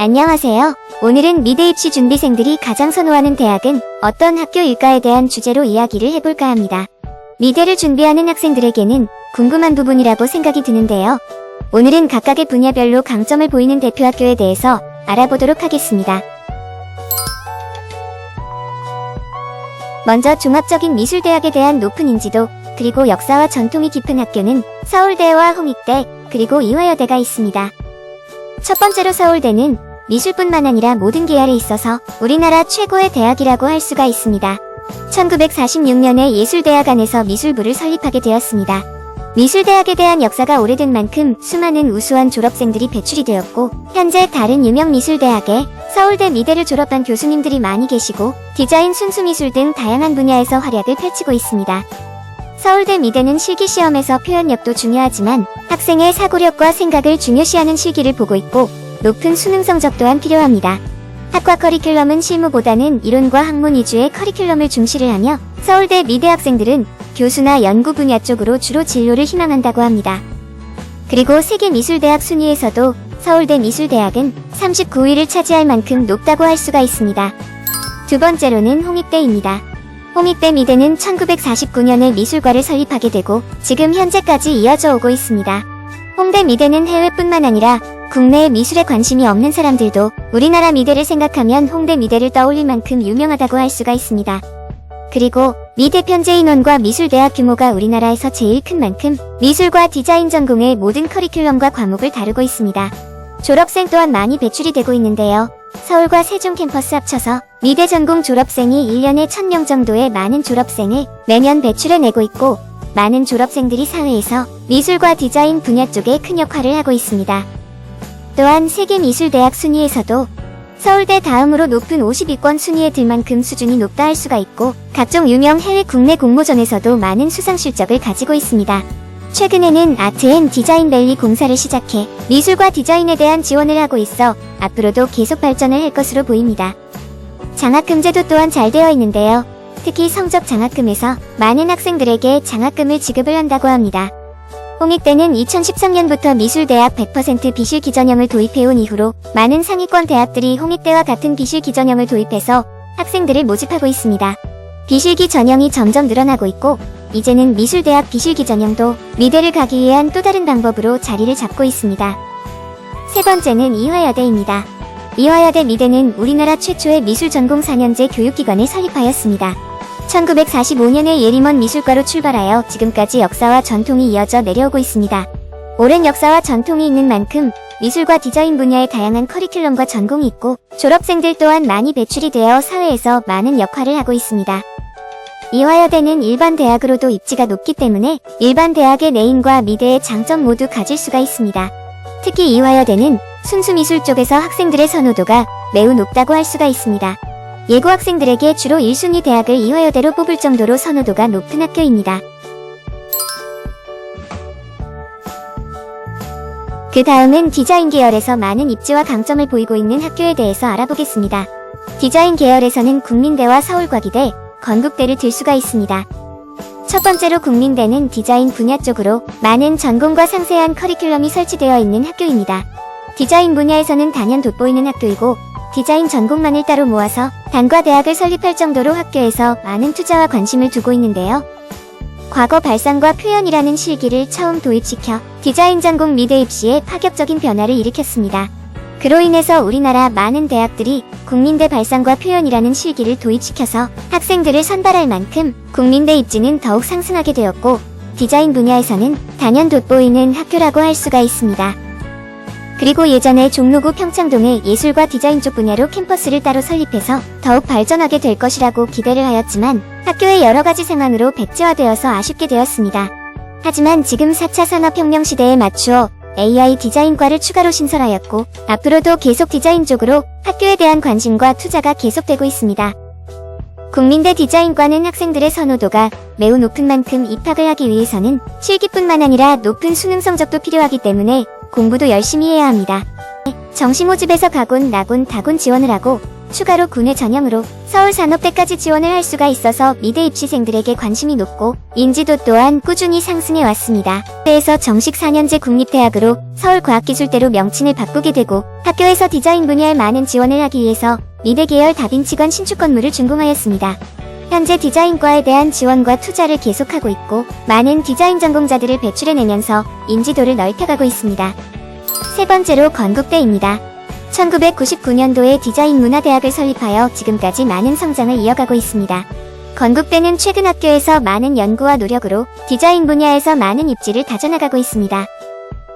안녕하세요. 오늘은 미대 입시 준비생들이 가장 선호하는 대학은 어떤 학교일까에 대한 주제로 이야기를 해볼까 합니다. 미대를 준비하는 학생들에게는 궁금한 부분이라고 생각이 드는데요. 오늘은 각각의 분야별로 강점을 보이는 대표 학교에 대해서 알아보도록 하겠습니다. 먼저 종합적인 미술대학에 대한 높은 인지도, 그리고 역사와 전통이 깊은 학교는 서울대와 홍익대, 그리고 이화여대가 있습니다. 첫 번째로 서울대는 미술뿐만 아니라 모든 계열에 있어서 우리나라 최고의 대학이라고 할 수가 있습니다. 1946년에 예술대학 안에서 미술부를 설립하게 되었습니다. 미술대학에 대한 역사가 오래된 만큼 수많은 우수한 졸업생들이 배출이 되었고 현재 다른 유명 미술대학에 서울대 미대를 졸업한 교수님들이 많이 계시고 디자인 순수미술 등 다양한 분야에서 활약을 펼치고 있습니다. 서울대 미대는 실기시험에서 표현력도 중요하지만 학생의 사고력과 생각을 중요시하는 실기를 보고 있고 높은 수능 성적 또한 필요합니다. 학과 커리큘럼은 실무보다는 이론과 학문 위주의 커리큘럼을 중시를 하며 서울대 미대 학생들은 교수나 연구 분야 쪽으로 주로 진로를 희망한다고 합니다. 그리고 세계미술대학 순위에서도 서울대 미술대학은 39위를 차지할 만큼 높다고 할 수가 있습니다. 두 번째로는 홍익대입니다. 홍익대 미대는 1949년에 미술과를 설립하게 되고 지금 현재까지 이어져 오고 있습니다. 홍대 미대는 해외뿐만 아니라 국내에 미술에 관심이 없는 사람들도 우리나라 미대를 생각하면 홍대 미대를 떠올릴 만큼 유명하다고 할 수가 있습니다. 그리고 미대 편제 인원과 미술대학 규모가 우리나라에서 제일 큰 만큼 미술과 디자인 전공의 모든 커리큘럼과 과목을 다루고 있습니다. 졸업생 또한 많이 배출이 되고 있는데요. 서울과 세종 캠퍼스 합쳐서 미대 전공 졸업생이 1년에 1000명 정도의 많은 졸업생을 매년 배출해내고 있고 많은 졸업생들이 사회에서 미술과 디자인 분야 쪽에 큰 역할을 하고 있습니다. 또한 세계미술대학 순위에서도 서울대 다음으로 높은 50위권 순위에 들 만큼 수준이 높다 할 수가 있고 각종 유명 해외 국내 공모전에서도 많은 수상 실적을 가지고 있습니다. 최근에는 아트 앤 디자인 밸리 공사를 시작해 미술과 디자인에 대한 지원을 하고 있어 앞으로도 계속 발전을 할 것으로 보입니다. 장학금 제도 또한 잘 되어 있는데요. 특히 성적 장학금에서 많은 학생들에게 장학금을 지급을 한다고 합니다. 홍익대는 2013년부터 미술대학 100% 비실 기전형을 도입해온 이후로 많은 상위권 대학들이 홍익대와 같은 비실 기전형을 도입해서 학생들을 모집하고 있습니다. 비실기 전형이 점점 늘어나고 있고 이제는 미술대학 비실기 전형도 미대를 가기 위한 또 다른 방법으로 자리를 잡고 있습니다. 세 번째는 이화여대입니다. 이화여대 미대는 우리나라 최초의 미술 전공 4년제 교육기관을 설립하였습니다. 1945년에 예림원 미술과로 출발하여 지금까지 역사와 전통이 이어져 내려오고 있습니다. 오랜 역사와 전통이 있는 만큼 미술과 디자인 분야의 다양한 커리큘럼과 전공이 있고 졸업생들 또한 많이 배출이 되어 사회에서 많은 역할을 하고 있습니다. 이화여대는 일반 대학으로도 입지가 높기 때문에 일반 대학의 내인과 미대의 장점 모두 가질 수가 있습니다. 특히 이화여대는 순수 미술 쪽에서 학생들의 선호도가 매우 높다고 할 수가 있습니다. 예고 학생들에게 주로 1순위 대학을 이화여대로 뽑을 정도로 선호도가 높은 학교입니다. 그 다음은 디자인 계열에서 많은 입지와 강점을 보이고 있는 학교에 대해서 알아보겠습니다. 디자인 계열에서는 국민대와 서울과기대, 건국대를 들 수가 있습니다. 첫 번째로 국민대는 디자인 분야 쪽으로 많은 전공과 상세한 커리큘럼이 설치되어 있는 학교입니다. 디자인 분야에서는 단연 돋보이는 학교이고 디자인 전공만을 따로 모아서 단과 대학을 설립할 정도로 학교에서 많은 투자와 관심을 두고 있는데요. 과거 발상과 표현이라는 실기를 처음 도입시켜 디자인 전공 미대 입시에 파격적인 변화를 일으켰습니다. 그로 인해서 우리나라 많은 대학들이 국민대 발상과 표현이라는 실기를 도입시켜서 학생들을 선발할 만큼 국민대 입지는 더욱 상승하게 되었고 디자인 분야에서는 단연 돋보이는 학교라고 할 수가 있습니다. 그리고 예전에 종로구 평창동에 예술과 디자인 쪽 분야로 캠퍼스를 따로 설립해서 더욱 발전하게 될 것이라고 기대를 하였지만 학교의 여러 가지 상황으로 백지화되어서 아쉽게 되었습니다. 하지만 지금 4차 산업혁명 시대에 맞추어 AI 디자인과를 추가로 신설하였고 앞으로도 계속 디자인 쪽으로 학교에 대한 관심과 투자가 계속되고 있습니다. 국민대 디자인과는 학생들의 선호도가 매우 높은 만큼 입학을 하기 위해서는 실기뿐만 아니라 높은 수능 성적도 필요하기 때문에 공부도 열심히 해야 합니다. 정시 모집에서 가군, 나군, 다군 지원을 하고 추가로 군의 전형으로 서울산업대까지 지원을 할 수가 있어서 미대 입시생들에게 관심이 높고 인지도 또한 꾸준히 상승해 왔습니다. 그래서 정식 4년제 국립대학으로 서울과학기술대로 명칭을 바꾸게 되고 학교에서 디자인 분야에 많은 지원을 하기 위해서 미대 계열 다빈치관 신축 건물을 준공하였습니다. 현재 디자인과에 대한 지원과 투자를 계속하고 있고 많은 디자인 전공자들을 배출해내면서 인지도를 넓혀가고 있습니다. 세 번째로 건국대입니다. 1999년도에 디자인 문화대학을 설립하여 지금까지 많은 성장을 이어가고 있습니다. 건국대는 최근 학교에서 많은 연구와 노력으로 디자인 분야에서 많은 입지를 다져나가고 있습니다.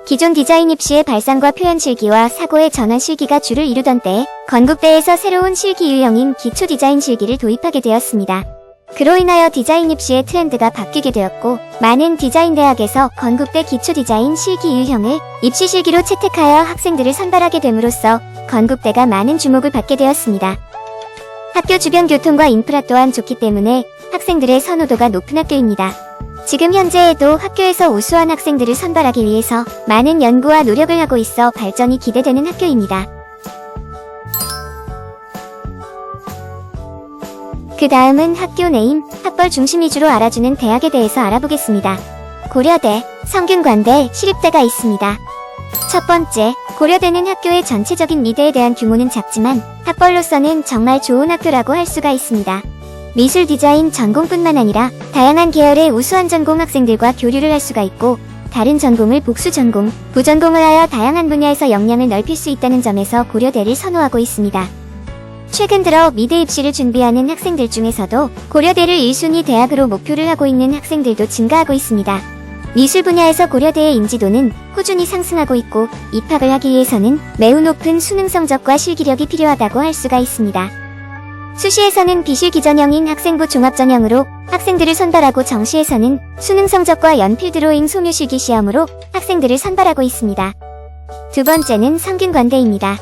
기존 디자인 입시의 발상과 표현 실기와 사고의 전환 실기가 주를 이루던 때에 건국대에서 새로운 실기 유형인 기초 디자인 실기를 도입하게 되었습니다. 그로 인하여 디자인 입시의 트렌드가 바뀌게 되었고 많은 디자인 대학에서 건국대 기초 디자인 실기 유형을 입시 실기로 채택하여 학생들을 선발하게 됨으로써 건국대가 많은 주목을 받게 되었습니다. 학교 주변 교통과 인프라 또한 좋기 때문에 학생들의 선호도가 높은 학교입니다. 지금 현재에도 학교에서 우수한 학생들을 선발하기 위해서 많은 연구와 노력을 하고 있어 발전이 기대되는 학교입니다. 그 다음은 학교 네임, 학벌 중심 위주로 알아주는 대학에 대해서 알아보겠습니다. 고려대, 성균관대, 시립대가 있습니다. 첫 번째, 고려대는 학교의 전체적인 미대에 대한 규모는 작지만 학벌로서는 정말 좋은 학교라고 할 수가 있습니다. 미술 디자인 전공뿐만 아니라 다양한 계열의 우수한 전공 학생들과 교류를 할 수가 있고 다른 전공을 복수 전공, 부전공을 하여 다양한 분야에서 역량을 넓힐 수 있다는 점에서 고려대를 선호하고 있습니다. 최근 들어 미대 입시를 준비하는 학생들 중에서도 고려대를 1순위 대학으로 목표를 하고 있는 학생들도 증가하고 있습니다. 미술 분야에서 고려대의 인지도는 꾸준히 상승하고 있고 입학을 하기 위해서는 매우 높은 수능 성적과 실기력이 필요하다고 할 수가 있습니다. 수시에서는 비실 기 전형인 학생부 종합 전형으로 학생들을 선발하고 정시에서는 수능 성적과 연필 드로 잉 소묘 실기 시험으로 학생들을 선발하고 있습니다. 두 번째는 성균관대입니다.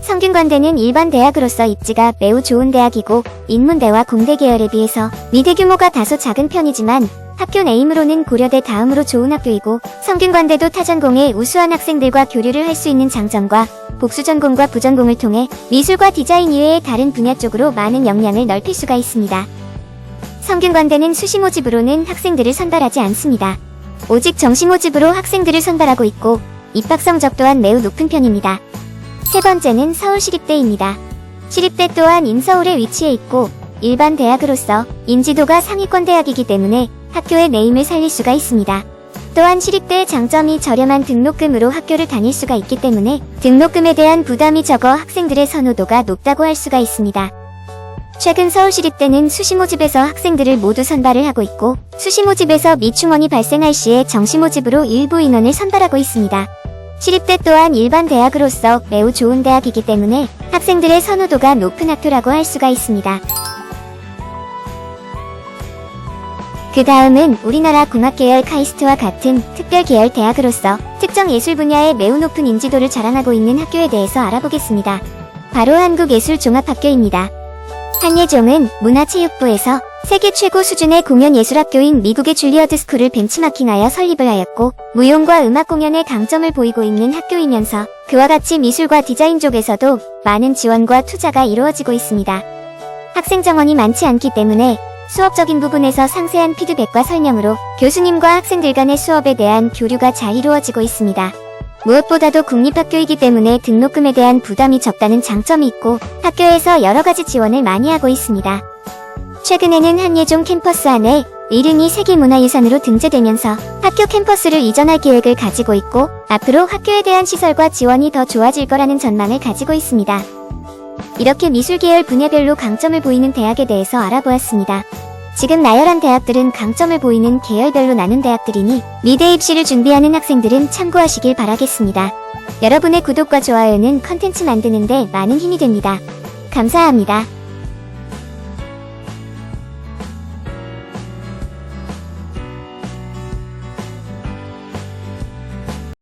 성균관대는 일반 대학으로서 입지가 매우 좋은 대학이고 인문대와 공대 계열에 비해서 미대 규모가 다소 작은 편이지만 학교 네임으로는 고려대 다음으로 좋은 학교이고 성균관대도 타전공의 우수한 학생들과 교류를 할 수 있는 장점과 복수전공과 부전공을 통해 미술과 디자인 이외의 다른 분야 쪽으로 많은 역량을 넓힐 수가 있습니다. 성균관대는 수시 모집으로는 학생들을 선발하지 않습니다. 오직 정시 모집으로 학생들을 선발하고 있고 입학 성적 또한 매우 높은 편입니다. 세 번째는 서울시립대입니다. 시립대 또한 인서울에 위치해 있고 일반 대학으로서 인지도가 상위권 대학이기 때문에 학교의 네임을 살릴 수가 있습니다. 또한 시립대의 장점이 저렴한 등록금으로 학교를 다닐 수가 있기 때문에 등록금에 대한 부담이 적어 학생들의 선호도가 높다고 할 수가 있습니다. 최근 서울시립대는 수시 모집에서 학생들을 모두 선발을 하고 있고 수시 모집에서 미충원이 발생할 시에 정시 모집으로 일부 인원을 선발하고 있습니다. 시립대 또한 일반 대학으로서 매우 좋은 대학이기 때문에 학생들의 선호도가 높은 학교라고 할 수가 있습니다. 그 다음은 우리나라 공학계열 카이스트와 같은 특별 계열 대학으로서 특정 예술 분야에 매우 높은 인지도를 자랑하고 있는 학교에 대해서 알아보겠습니다. 바로 한국예술종합학교입니다. 한예종은 문화체육부에서 세계 최고 수준의 공연예술학교인 미국의 줄리어드 스쿨을 벤치마킹하여 설립을 하였고 무용과 음악 공연에 강점을 보이고 있는 학교이면서 그와 같이 미술과 디자인 쪽에서도 많은 지원과 투자가 이루어지고 있습니다. 학생 정원이 많지 않기 때문에 수업적인 부분에서 상세한 피드백과 설명으로 교수님과 학생들 간의 수업에 대한 교류가 잘 이루어지고 있습니다. 무엇보다도 국립학교이기 때문에 등록금에 대한 부담이 적다는 장점이 있고 학교에서 여러 가지 지원을 많이 하고 있습니다. 최근에는 한예종 캠퍼스 안에 이름이 세계문화유산으로 등재되면서 학교 캠퍼스를 이전할 계획을 가지고 있고 앞으로 학교에 대한 시설과 지원이 더 좋아질 거라는 전망을 가지고 있습니다. 이렇게 미술 계열 분야별로 강점을 보이는 대학에 대해서 알아보았습니다. 지금 나열한 대학들은 강점을 보이는 계열별로 나눈 대학들이니 미대 입시를 준비하는 학생들은 참고하시길 바라겠습니다. 여러분의 구독과 좋아요는 컨텐츠 만드는데 많은 힘이 됩니다. 감사합니다.